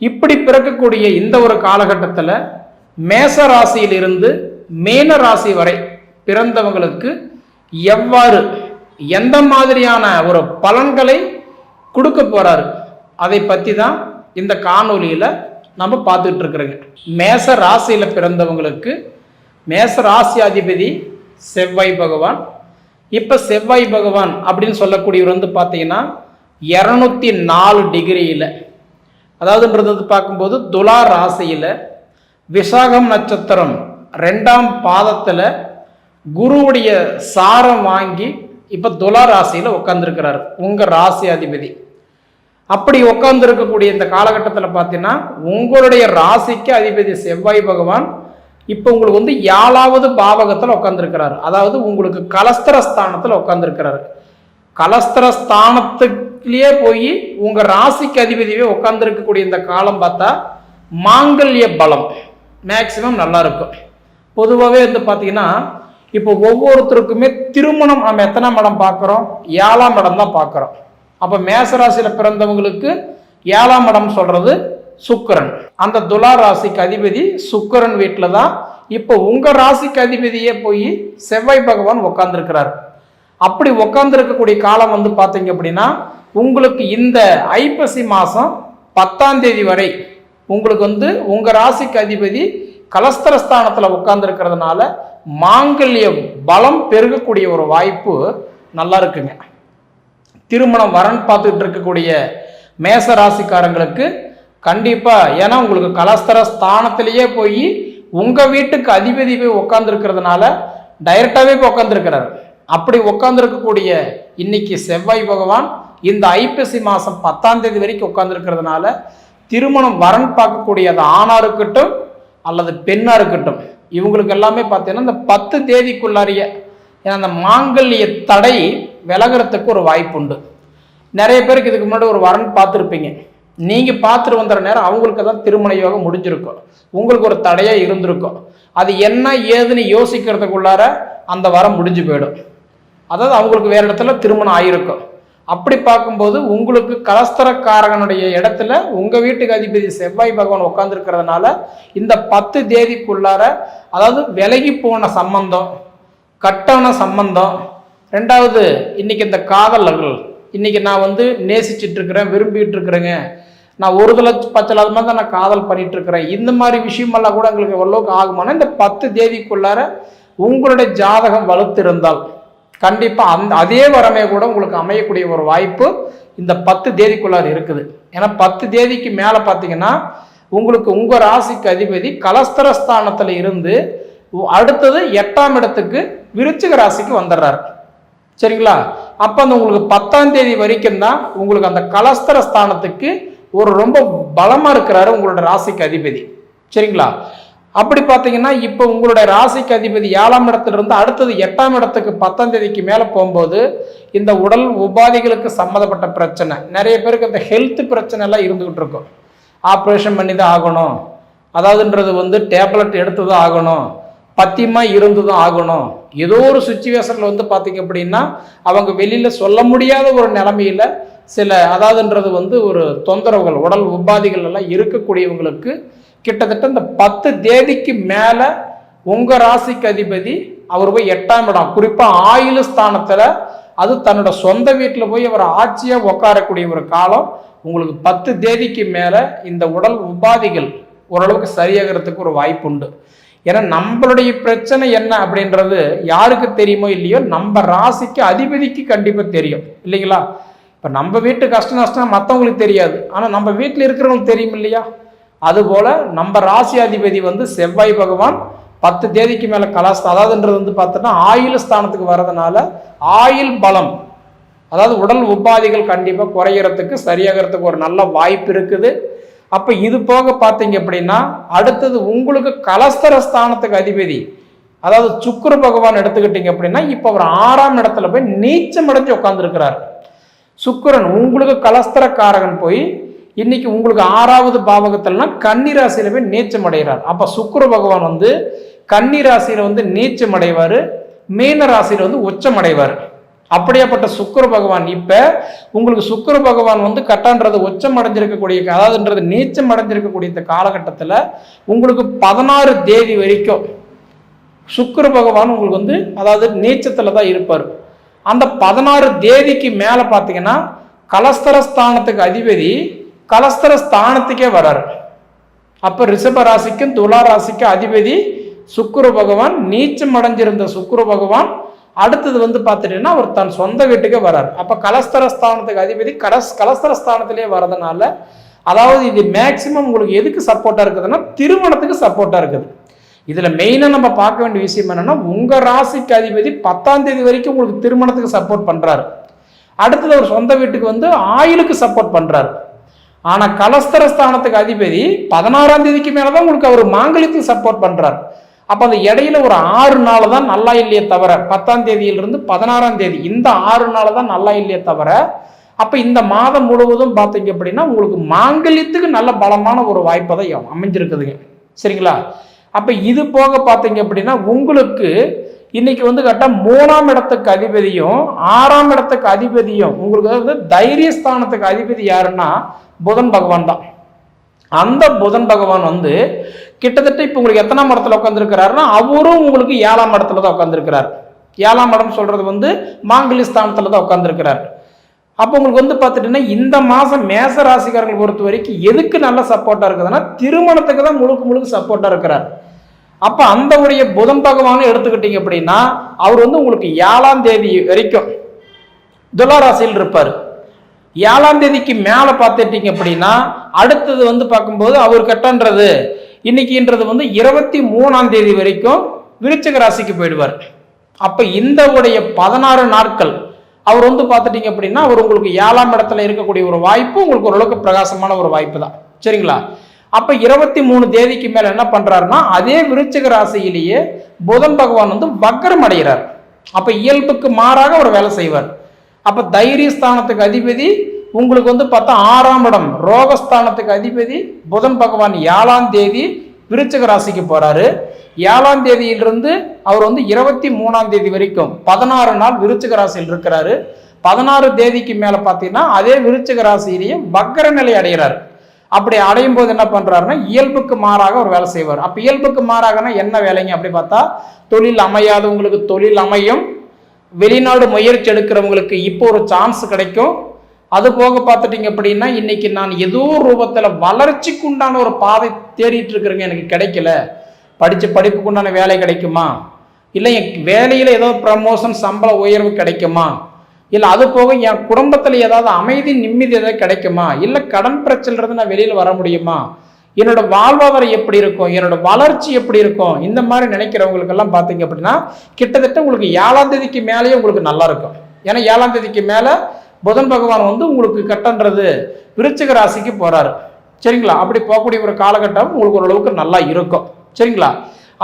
இப்படி பிறக்கக்கூடிய இந்த ஒரு காலகட்டத்தில் மேச ராசியிலிருந்து மேன ராசி வரை பிறந்தவங்களுக்கு எவ்வாறு எந்த மாதிரியான ஒரு பலன்களை கொடுக்க போறாரு அதை பற்றி தான் இந்த காணொலியில் நம்ம பார்த்துட்டு இருக்கிறோங்க. மேச ராசியில் பிறந்தவங்களுக்கு மேச ராசி அதிபதி செவ்வாய் பகவான். இப்போ செவ்வாய் பகவான் அப்படின்னு சொல்லக்கூடியவர் வந்து பார்த்தீங்கன்னா இரநூத்தி நாலு டிகிரியில் அதாவதுன்றது பார்க்கும்போது துலா ராசியில் விசாகம் நட்சத்திரம் ரெண்டாம் பாதத்தில் குருவுடைய சாரம் வாங்கி இப்போ துலா ராசியில் உட்காந்துருக்கிறார் உங்கள் ராசி அதிபதி. அப்படி உட்காந்துருக்கக்கூடிய இந்த காலகட்டத்தில் பார்த்தீங்கன்னா உங்களுடைய ராசிக்கு அதிபதி செவ்வாய் பகவான் இப்போ உங்களுக்கு வந்து ஏழாவது பாவகத்தில் உட்காந்துருக்கிறாரு அதாவது உங்களுக்கு கலஸ்தர ஸ்தானத்தில் உட்காந்துருக்கிறாரு கலஸ்தர ஸ்தானத்துலேயே போய் உங்கள் ராசிக்கு அதிபதியே உட்காந்துருக்கக்கூடிய இந்த காலம் பார்த்தா மாங்கல்ய பலம். மேக்சிமம் நல்லா இருக்கும் பொதுவாகவே வந்து பார்த்தீங்கன்னா இப்போ ஒவ்வொருத்தருக்குமே திருமணம் நம்ம எத்தனாம் இடம் பார்க்குறோம் ஏழாம் இடம் தான் பார்க்குறோம் அப்போ மேசராசியில் பிறந்தவங்களுக்கு ஏழாம் இடம் சொல்கிறது சுக்கரன். அந்த துலா ராசிக்கு அதிபதி சுக்கரன் வீட்டில் தான். இப்போ உங்கள் ராசிக்கு அதிபதியே போய் செவ்வாய் பகவான் உட்காந்துருக்கிறார் அப்படி உட்காந்துருக்கக்கூடிய காலம் வந்து பார்த்தீங்க அப்படின்னா உங்களுக்கு இந்த ஐப்பசி மாதம் பத்தாம் தேதி வரை உங்களுக்கு வந்து உங்கள் ராசிக்கு அதிபதி கலஸ்தரஸ்தானத்தில் உட்கார்ந்துருக்கிறதுனால மாங்கல்ய பலம் பெருகக்கூடிய ஒரு வாய்ப்பு நல்லா இருக்குங்க. திருமணம் வரன் பார்த்துக்கிட்டு இருக்கக்கூடிய மேச ராசிக்காரங்களுக்கு கண்டிப்பாக ஏன்னா உங்களுக்கு கலஸ்தர ஸ்தானத்திலேயே போய் உங்கள் வீட்டுக்கு அதிபதி போய் உட்காந்துருக்கிறதுனால டைரெக்டாகவே போய் உட்காந்துருக்கிறார் அப்படி உட்காந்துருக்கக்கூடிய இன்னைக்கு செவ்வாய் பகவான் இந்த ஐப்பசி மாதம் பத்தாம் தேதி வரைக்கும் உட்காந்துருக்கிறதுனால திருமணம் வரன் பார்க்கக்கூடிய அது ஆணாக இருக்கட்டும் அல்லது பெண்ணாக இருக்கட்டும் இவங்களுக்கு எல்லாமே பார்த்தீங்கன்னா இந்த பத்து தேதிக்குள்ளாரிய ஏன்னா அந்த மாங்கல்ய தடை விலகிறதுக்கு ஒரு வாய்ப்பு உண்டு நிறைய பேருக்கு இதுக்கு முன்னாடி ஒரு வரன் பார்த்துருப்பீங்க. நீங்கள் பார்த்துட்டு வந்துற நேரம் அவங்களுக்கு தான் திருமண யோகம் முடிஞ்சிருக்கும். உங்களுக்கு ஒரு தடையாக இருந்திருக்கும். அது என்ன ஏதுன்னு யோசிக்கிறதுக்குள்ளார அந்த வரம் முடிஞ்சு போயிடும். அதாவது அவங்களுக்கு வேறு இடத்துல திருமணம் ஆகிருக்கும் அப்படி பார்க்கும்போது உங்களுக்கு கலஸ்தரக்காரகனுடைய இடத்துல உங்கள் வீட்டுக்கு அதிபதி செவ்வாய் பகவான் உட்காந்துருக்கிறதுனால இந்த பத்து தேதிக்குள்ளார அதாவது விலகி போன சம்பந்தம் கட்டான சம்பந்தம் ரெண்டாவது இன்றைக்கி இந்த காதலர்கள் இன்றைக்கி நான் வந்து நேசிச்சிட்டு இருக்கிறேன் இருக்கிறேங்க நான் ஒரு தலை பச்சலாத மாதிரி தான் நான் காதல் பண்ணிட்டு இருக்கிறேன் இந்த மாதிரி விஷயமெல்லாம் கூட எங்களுக்கு எவ்வளோக்கு ஆகுமானா இந்த பத்து தேதிக்குள்ளார உங்களுடைய ஜாதகம் வலுத்திருந்தால் கண்டிப்பாக அந்த அதே வரமே கூட உங்களுக்கு அமையக்கூடிய ஒரு வாய்ப்பு இந்த பத்து தேதிக்குள்ளார் இருக்குது. ஏன்னா பத்து தேதிக்கு மேலே பார்த்தீங்கன்னா உங்களுக்கு உங்கள் ராசிக்கு அதிபதி கலஸ்தரஸ்தானத்தில் இருந்து அடுத்தது எட்டாம் இடத்துக்கு விருச்சிக ராசிக்கு வந்துடுறாரு. சரிங்களா? அப்போ அந்த உங்களுக்கு பத்தாம் தேதி வரைக்கும் தான் உங்களுக்கு அந்த கலஸ்தர ஸ்தானத்துக்கு ஒரு ரொம்ப பலமாக இருக்கிறாரு உங்களோட ராசிக்கு அதிபதி. சரிங்களா? அப்படி பார்த்தீங்கன்னா இப்போ உங்களுடைய ராசிக்கு அதிபதி ஏழாம் இடத்திலிருந்து அடுத்தது எட்டாம் இடத்துக்கு பத்தாம் தேதிக்கு மேலே போகும்போது இந்த உடல் உபாதைகளுக்கு சம்மந்தப்பட்ட பிரச்சனை. நிறைய பேருக்கு இந்த ஹெல்த் பிரச்சனை எல்லாம் இருந்துகிட்டு இருக்கும். ஆப்ரேஷன் பண்ணி தான் ஆகணும். அதாவதுன்றது வந்து டேப்லெட் எடுத்து தான் ஆகணும். பத்தியமாக இருந்து தான் ஆகணும். ஏதோ ஒரு சுச்சுவேஷனில் வந்து பார்த்தீங்க அப்படின்னா அவங்க வெளியில் சொல்ல முடியாத ஒரு நிலமையில சில அதாவதுன்றது வந்து ஒரு தொந்தரவுகள் உடல் உபாதைகள் எல்லாம் இருக்கக்கூடியவங்களுக்கு கிட்டத்தட்ட இந்த பத்து தேதிக்கு மேலே உங்கள் ராசிக்கு அதிபதி அவர் போய் எட்டாம் இடம். குறிப்பாக ஆயுள் ஸ்தானத்தில் அது தன்னோட சொந்த வீட்டில் போய் அவர் ஆட்சியாக உட்காரக்கூடிய ஒரு காலம். உங்களுக்கு பத்து தேதிக்கு மேலே இந்த உடல் உபாதைகள் ஓரளவுக்கு சரியாகிறதுக்கு ஒரு வாய்ப்பு உண்டு. ஏன்னா நம்மளுடைய பிரச்சனை என்ன அப்படின்றது யாருக்கு தெரியுமோ இல்லையோ நம்ம ராசிக்கு அதிபதிக்கு கண்டிப்பாக தெரியும். இல்லைங்களா? இப்போ நம்ம வீட்டு கஷ்ட நஷ்டம் மற்றவங்களுக்கு தெரியாது. ஆனால் நம்ம வீட்டில் இருக்கிறவங்களுக்கு தெரியும் இல்லையா? அதுபோல் நம்ம ராசி அதிபதி வந்து செவ்வாய் பகவான் பத்து தேதிக்கு மேலே கலாஸ்தா அதாவதுன்றது வந்து பார்த்தோன்னா ஆயுள் ஸ்தானத்துக்கு வர்றதுனால ஆயுள் பலம் அதாவது உடல் உபாதைகள் கண்டிப்பாக குறையறதுக்கு சரியாகிறதுக்கு ஒரு நல்ல வாய்ப்பு இருக்குது. அப்போ இது போக பார்த்தீங்க அப்படின்னா அடுத்தது உங்களுக்கு கலஸ்தர ஸ்தானத்துக்கு அதிபதி அதாவது சுக்கிர பகவான் எடுத்துக்கிட்டீங்க அப்படின்னா இப்போ அவர் ஆறாம் இடத்துல போய் நீச்சம் அடைஞ்சு உட்காந்துருக்கிறார் சுக்கரன் உங்களுக்கு கலஸ்தரக்காரகன் போய் இன்னைக்கு உங்களுக்கு ஆறாவது பாவகத்தில்னா கன்னிராசியில போய் நீச்சம் அடைகிறார். அப்போ சுக்கர பகவான் வந்து கன்னிராசியில வந்து நீச்சம் அடைவார் மீன ராசியில வந்து உச்சம் அடைவார். அப்படியாப்பட்ட சுக்கர பகவான். இப்ப உங்களுக்கு சுக்கர பகவான் வந்து கட்டான்றது உச்சம் அடைஞ்சிருக்கக்கூடிய அதாவதுன்றது நீச்சம் அடைஞ்சிருக்கக்கூடிய இந்த காலகட்டத்தில் உங்களுக்கு பதினாறு தேதி வரைக்கும் சுக்கர பகவான் உங்களுக்கு வந்து அதாவது நீச்சத்தில் தான் இருப்பார். அந்த பதினாறு தேதிக்கு மேலே பார்த்தீங்கன்னா கலஸ்தர ஸ்தானத்துக்கு அதிபதி கலஸ்தர ஸ்தானத்துக்கே வர்றார் அப்போ ரிஷப ராசிக்கும் துலா ராசிக்கும் அதிபதி சுக்குரு பகவான் நீச்சம் அடைஞ்சிருந்த சுக்குரு பகவான் அடுத்தது வந்து பார்த்துட்டீங்கன்னா அவர் தன் சொந்த வீட்டுக்கே வரார். அப்போ கலஸ்தர ஸ்தானத்துக்கு அதிபதி கலஸ் கலஸ்தர ஸ்தானத்திலே வரதுனால அதாவது இது மேக்சிமம் உங்களுக்கு எதுக்கு சப்போர்ட்டாக இருக்குதுன்னா திருமணத்துக்கு சப்போர்ட்டாக இருக்குது. இதில் மெயினாக நம்ம பார்க்க வேண்டிய விஷயம் என்னன்னா உங்கள் ராசிக்கு அதிபதி பத்தாம் தேதி வரைக்கும் உங்களுக்கு திருமணத்துக்கு சப்போர்ட் பண்ணுறாரு அடுத்தது அவர் சொந்த வீட்டுக்கு வந்து ஆயுளுக்கு சப்போர்ட் பண்ணுறாரு ஆனால் கலஸ்தர ஸ்தானத்துக்கு அதிபதி பதினாறாம் தேதிக்கு மேலே தான் உங்களுக்கு அவர் மாங்கலியத்துக்கு சப்போர்ட் பண்ணுறாரு அப்போ அந்த இடையில ஒரு ஆறு நாள் தான் நல்லா இல்லையே தவிர பத்தாம் தேதியிலிருந்து பதினாறாம் தேதி இந்த ஆறு நாள் தான் நல்லா இல்லையே தவிர அப்போ இந்த மாதம் முழுவதும் பார்த்தீங்க அப்படின்னா உங்களுக்கு மாங்கல்யத்துக்கு நல்ல பலமான ஒரு வாய்ப்பை தான் அமைஞ்சிருக்குதுங்க. சரிங்களா? அப்போ இது போக பார்த்தீங்க அப்படின்னா உங்களுக்கு இன்னைக்கு வந்து கேட்டால் மூணாம் இடத்துக்கு அதிபதியும் ஆறாம் இடத்துக்கு அதிபதியும் உங்களுக்கு வந்து தைரியஸ்தானத்துக்கு அதிபதி யாருன்னா புதன் பகவான் தான். அந்த புதன் பகவான் வந்து கிட்டத்தட்ட இப்போ உங்களுக்கு எத்தனாம் இடத்துல உட்காந்துருக்கிறாருன்னா அவரும் உங்களுக்கு ஏழாம் இடத்துல தான் உட்காந்துருக்கிறார் ஏழாம் இடம் சொல்கிறது வந்து மாங்கலி ஸ்தானத்தில் தான் உட்காந்துருக்கிறார் அப்போ உங்களுக்கு வந்து பார்த்துட்டீங்கன்னா இந்த மாதம் மேச ராசிக்காரர்கள் பொறுத்த வரைக்கும் எதுக்கு நல்ல சப்போர்ட்டாக இருக்குதுன்னா திருமணத்துக்கு தான் முழுக்க முழுக்க சப்போர்ட்டாக இருக்கிறார். அப்போ அந்த உடைய புதன் பகவானும் எடுத்துக்கிட்டீங்க அப்படின்னா அவர் வந்து உங்களுக்கு ஏழாம் தேதி வரைக்கும் துலாராசியில் இருப்பார். ஏழாம் தேதிக்கு மேலே பார்த்துட்டீங்க அப்படின்னா அடுத்தது வந்து பார்க்கும்போது அவர் கட்டன்றது. இன்னைக்குன்றது வந்து இருபத்தி மூணாம் தேதி வரைக்கும் விருச்சிக ராசிக்கு போயிடுவார். அப்போ இந்த உடைய பதினாறு நாட்கள் அவர் வந்து பார்த்துட்டீங்க அப்படின்னா அவர் உங்களுக்கு ஏழாம் இடத்துல இருக்கக்கூடிய ஒரு வாய்ப்பு உங்களுக்கு ஓரளவுக்கு பிரகாசமான ஒரு வாய்ப்பு தான். சரிங்களா? அப்போ இருபத்தி மூணு தேதிக்கு மேலே என்ன பண்ணுறாருன்னா அதே விருச்சிக ராசியிலேயே புதன் பகவான் வந்து வக்கரம் அடைகிறார். அப்போ இயல்புக்கு மாறாக அவர் வேலை செய்வார். அப்போ தைரியஸ்தானத்துக்கு அதிபதி உங்களுக்கு வந்து பார்த்தா ஆறாம் இடம். ரோகஸ்தானத்துக்கு அதிபதி புதன் பகவான் ஏழாம் தேதி விருச்சிக ராசிக்கு போறாரு. ஏழாம் தேதியிலிருந்து அவர் வந்து இருபத்தி மூணாம் தேதி வரைக்கும் பதினாறு நாள் விருச்சிக ராசியில் இருக்கிறாரு. பதினாறு தேதிக்கு மேல பார்த்தீங்கன்னா அதே விருச்சிக ராசியிலேயே வக்கர நிலை அடைகிறார். அப்படி அடையும் போது என்ன பண்ணுறாருன்னா இயல்புக்கு மாறாக ஒரு வேலை செய்வார். அப்போ இயல்புக்கு மாறாகனா என்ன வேலைங்க? அப்படி பார்த்தா தொழில் அமையாதவங்களுக்கு தொழில் அமையும். வெளிநாடு முயற்சி எடுக்கிறவங்களுக்கு இப்போ ஒரு சான்ஸ் கிடைக்கும். அது போக பார்த்துட்டீங்க அப்படின்னா இன்னைக்கு நான் ஏதோ ரூபத்தில் வளர்ச்சிக்கு உண்டான ஒரு பாதை தேடிட்டு இருக்கிறேங்க எனக்கு கிடைக்கல. படித்த படிப்புக்கு உண்டான வேலை கிடைக்குமா? இல்லை என் வேலையில் ஏதோ ப்ரமோஷன் சம்பள உயர்வு கிடைக்குமா? இல்லை அது போக என் குடும்பத்தில் ஏதாவது அமைதி நிம்மதி ஏதாவது கிடைக்குமா? இல்லை கடன் பிரச்சனைலேருந்து நான் வெளியில் வர முடியுமா? என்னோட வாழ்வாதாரம் எப்படி இருக்கும்? என்னோட வளர்ச்சி எப்படி இருக்கும்? இந்த மாதிரி நினைக்கிறவங்களுக்கெல்லாம் பார்த்தீங்க அப்படின்னா கிட்டத்தட்ட உங்களுக்கு ஏழாம் தேதிக்கு மேலேயே உங்களுக்கு நல்லா இருக்கும். ஏன்னா ஏழாம் தேதிக்கு மேலே புதன் பகவான் வந்து உங்களுக்கு கட்டன்றது விருச்சிக ராசிக்கு போகிறாரு சரிங்களா? அப்படி போகக்கூடிய ஒரு காலகட்டம் உங்களுக்கு ஓரளவுக்கு நல்லா இருக்கும். சரிங்களா?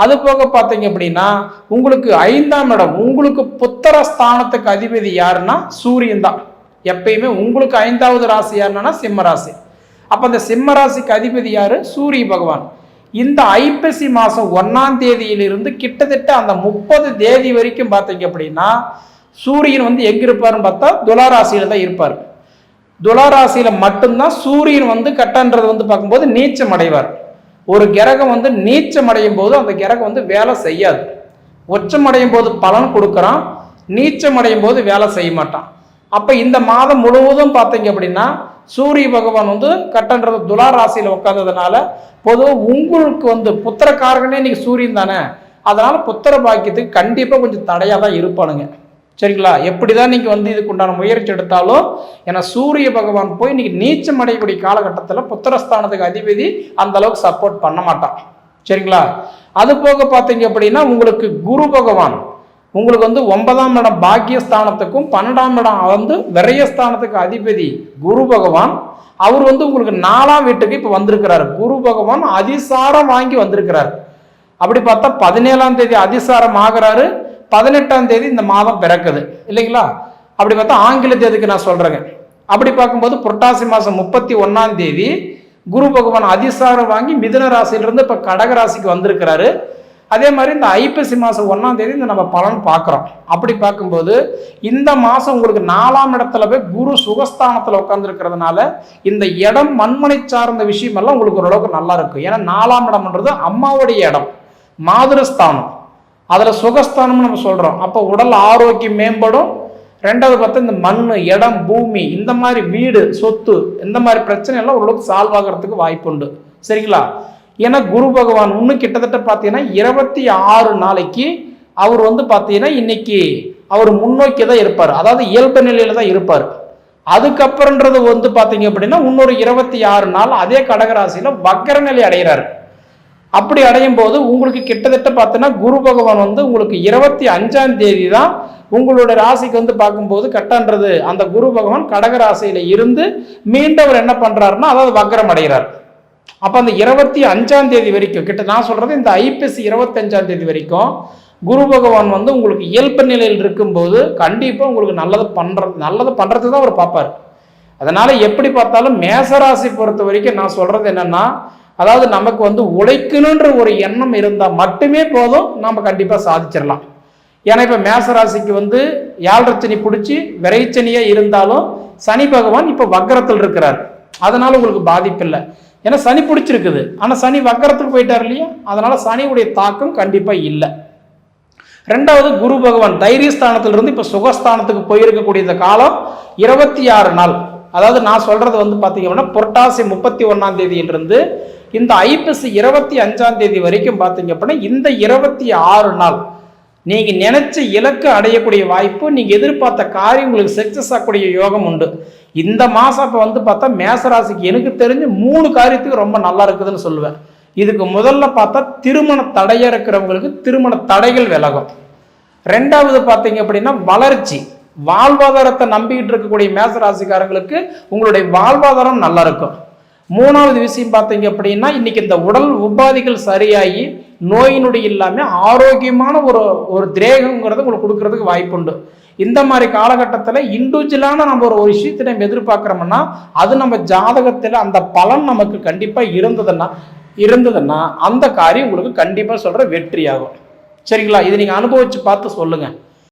அது போக பார்த்தீங்க அப்படின்னா உங்களுக்கு ஐந்தாம் இடம் உங்களுக்கு புத்தர ஸ்தானத்துக்கு அதிபதி யாருன்னா சூரியன் தான். எப்பயுமே உங்களுக்கு ஐந்தாவது ராசி யாருன்னா சிம்ம ராசி. அப்போ அந்த சிம்ம ராசிக்கு அதிபதி யாரு? சூரிய பகவான். இந்த ஐப்பசி மாதம் ஒன்றாம் தேதியிலிருந்து கிட்டத்தட்ட அந்த முப்பது தேதி வரைக்கும் பார்த்தீங்க அப்படின்னா சூரியன் வந்து எங்கே இருப்பாருன்னு பார்த்தா துலாராசியில் தான் இருப்பார். துலாராசியில் மட்டும்தான் சூரியன் வந்து கட்டன்றது வந்து பார்க்கும்போது நீச்சம் அடைவார். ஒரு கிரகம் வந்து நீச்சம் அடையும் போது அந்த கிரகம் வந்து வேலை செய்யாது. உச்சம் அடையும் போது பலன் கொடுக்குறான் நீச்சம் அடையும் போது வேலை செய்ய மாட்டான். அப்போ இந்த மாதம் முழுவதும் பார்த்தீங்க அப்படின்னா சூரிய பகவான் வந்து கட்டன்றது துலா ராசியில் உட்காந்ததுனால பொதுவாக உங்களுக்கு வந்து புத்திரக்காரகனே இன்னைக்கு சூரியன் தானே. அதனால் புத்திர பாக்கியத்துக்கு கண்டிப்பாக கொஞ்சம் தடையாக தான் இருப்பானுங்க. சரிங்களா? எப்படி தான் நீங்கள் வந்து இதுக்கு உண்டான முயற்சி எடுத்தாலும் ஏன்னா சூரிய பகவான் போய் இன்னைக்கு நீச்சம் அடையக்கூடிய காலகட்டத்தில் புத்திரஸ்தானத்துக்கு அதிபதி அந்த அளவுக்கு சப்போர்ட் பண்ண மாட்டான். சரிங்களா? அது போக பார்த்தீங்க அப்படின்னா உங்களுக்கு குரு பகவான் உங்களுக்கு வந்து ஒன்பதாம் இடம் பாக்கியஸ்தானத்துக்கும் பன்னெண்டாம் இடம் வந்து விரயஸ்தானத்துக்கு அதிபதி குரு பகவான். அவர் வந்து உங்களுக்கு நாலாம் வீட்டுக்கு இப்போ வந்திருக்கிறார். குரு பகவான் அதிசாரம் வாங்கி வந்திருக்கிறார். அப்படி பார்த்தா பதினேழாம் தேதி அதிசாரம் ஆகிறாரு. பதினெட்டாம் தேதி இந்த மாதம் பிறக்குது. இல்லைங்களா? அப்படி பார்த்தா ஆங்கில தேதிக்கு நான் சொல்கிறேங்க அப்படி பார்க்கும்போது புரட்டாசி மாதம் முப்பத்தி ஒன்றாம் தேதி குரு பகவான் அதிசாரம் வாங்கி மிதுன ராசியிலிருந்து இப்போ கடக ராசிக்கு வந்திருக்கிறாரு. அதே மாதிரி இந்த ஐப்பசி மாதம் ஒன்றாம் தேதி இந்த நம்ம பலன் பார்க்குறோம். அப்படி பார்க்கும்போது இந்த மாதம் உங்களுக்கு நாலாம் இடத்துல போய் குரு சுகஸ்தானத்தில் உட்காந்துருக்கிறதுனால இந்த இடம் மண்மனை சார்ந்த விஷயமெல்லாம் உங்களுக்கு ஓரளவுக்கு நல்லா இருக்கும். ஏன்னா நாலாம் இடம்ன்றது அம்மாவுடைய இடம் மாதிரஸ்தானம் அதில் சுகஸ்தானம்னு நம்ம சொல்கிறோம் அப்போ உடல் ஆரோக்கியம் மேம்படும். ரெண்டாவது பார்த்தா இந்த மண் இடம் பூமி இந்த மாதிரி வீடு சொத்து இந்த மாதிரி பிரச்சனை எல்லாம் ஓரளவுக்கு சால்வ் ஆகிறதுக்கு வாய்ப்பு உண்டு. சரிங்களா? ஏன்னா குரு பகவான் இன்னும் கிட்டத்தட்ட பார்த்தீங்கன்னா இருபத்தி ஆறு நாளைக்கு அவர் வந்து பார்த்தீங்கன்னா இன்னைக்கு அவர் முன்னோக்கி தான் இருப்பார். அதாவது இயல்பு நிலையில தான் இருப்பார். அதுக்கப்புறன்றது வந்து பார்த்தீங்க அப்படின்னா இன்னொரு இருபத்தி ஆறு நாள் அதே கடகராசியில் வக்கர நிலை அடைகிறார் அப்படி அடையும் போது உங்களுக்கு கிட்டத்தட்ட பார்த்தோன்னா குரு பகவான் வந்து உங்களுக்கு இருபத்தி அஞ்சாம் தேதி தான் உங்களோட ராசிக்கு வந்து பார்க்கும்போது கட்டன்றது. அந்த குரு பகவான் கடக ராசியில இருந்து மீண்டும் அவர் என்ன பண்றாருன்னா அதாவது வக்ரம் அடைகிறார். அப்போ அந்த இருபத்தி அஞ்சாம் தேதி வரைக்கும் கிட்ட நான் சொல்றது இந்த ஐபிசி இருபத்தஞ்சாம் தேதி வரைக்கும் குரு பகவான் வந்து உங்களுக்கு இயல்பு நிலையில் இருக்கும்போது கண்டிப்பாக உங்களுக்கு நல்லது பண்ணுறது நல்லது பண்ணுறது தான் அவர் பார்ப்பார். அதனால் எப்படி பார்த்தாலும் மேசராசி பொறுத்த வரைக்கும் நான் சொல்கிறது என்னென்னா அதாவது நமக்கு வந்து உழைக்கணுன்ற ஒரு எண்ணம் இருந்தால் மட்டுமே போதும் நம்ம கண்டிப்பாக சாதிச்சிடலாம். ஏன்னா இப்போ மேசராசிக்கு வந்து யாழ்ரச்சனி பிடிச்சி விரைச்சனியாக இருந்தாலும் சனி பகவான் இப்போ வக்கரத்தில் இருக்கிறார். அதனால உங்களுக்கு பாதிப்பு இல்லை. ஏன்னா சனி பிடிச்சிருக்குது. ஆனால் சனி வக்கரத்துக்கு போயிட்டார் இல்லையா? அதனால சனியுடைய தாக்கம் கண்டிப்பாக இல்லை. ரெண்டாவது குரு பகவான் தைரியஸ்தானத்திலிருந்து இப்போ சுகஸ்தானத்துக்கு போயிருக்கக்கூடிய இந்த காலம் இருபத்தி ஆறு நாள். அதாவது நான் சொல்றது வந்து பார்த்தீங்க அப்படின்னா புரட்டாசி முப்பத்தி ஒன்றாம் தேதியிலிருந்து இந்த ஐப்பசி இருபத்தி அஞ்சாம் தேதி வரைக்கும் பார்த்தீங்க அப்படின்னா இந்த இருபத்தி ஆறு நாள் நீங்கள் நினைச்ச இலக்கு அடையக்கூடிய வாய்ப்பு நீங்கள் எதிர்பார்த்த காரியம் உங்களுக்கு சக்ஸஸ் ஆகக்கூடிய யோகம் உண்டு. இந்த மாதம் இப்போ வந்து பார்த்தா மேசராசிக்கு எனக்கு தெரிஞ்சு மூணு காரியத்துக்கு ரொம்ப நல்லா இருக்குதுன்னு சொல்லுவேன். இதுக்கு முதல்ல பார்த்தா திருமண தடையாக இருக்கிறவங்களுக்கு திருமண தடைகள் விலகும். ரெண்டாவது பார்த்தீங்க அப்படின்னா வளர்ச்சி. வாழ்வாதாரத்தை நம்பிக்கிட்டு இருக்கக்கூடிய மேசராசிக்காரங்களுக்கு உங்களுடைய வாழ்வாதாரம் நல்லா இருக்கும். மூணாவது விஷயம் பார்த்தீங்க அப்படின்னா இன்னைக்கு இந்த உடல் உபாதிகள் சரியாகி நோயினுடைய இல்லாமல் ஆரோக்கியமான ஒரு ஒரு திரேகங்கிறது உங்களுக்கு கொடுக்கறதுக்கு வாய்ப்புண்டு இந்த மாதிரி காலகட்டத்தில் இண்டிவிஜுவலான நம்ம ஒரு ஒரு விஷயத்தை நம்ம எதிர்பார்க்குறோம்னா அது நம்ம ஜாதகத்தில் அந்த பலன் நமக்கு கண்டிப்பாக இருந்ததுன்னா இருந்ததுன்னா அந்த காரியம் உங்களுக்கு கண்டிப்பாக சொல்கிற வெற்றியாகும். சரிங்களா? இது நீங்கள் அனுபவித்து பார்த்து சொல்லுங்கள்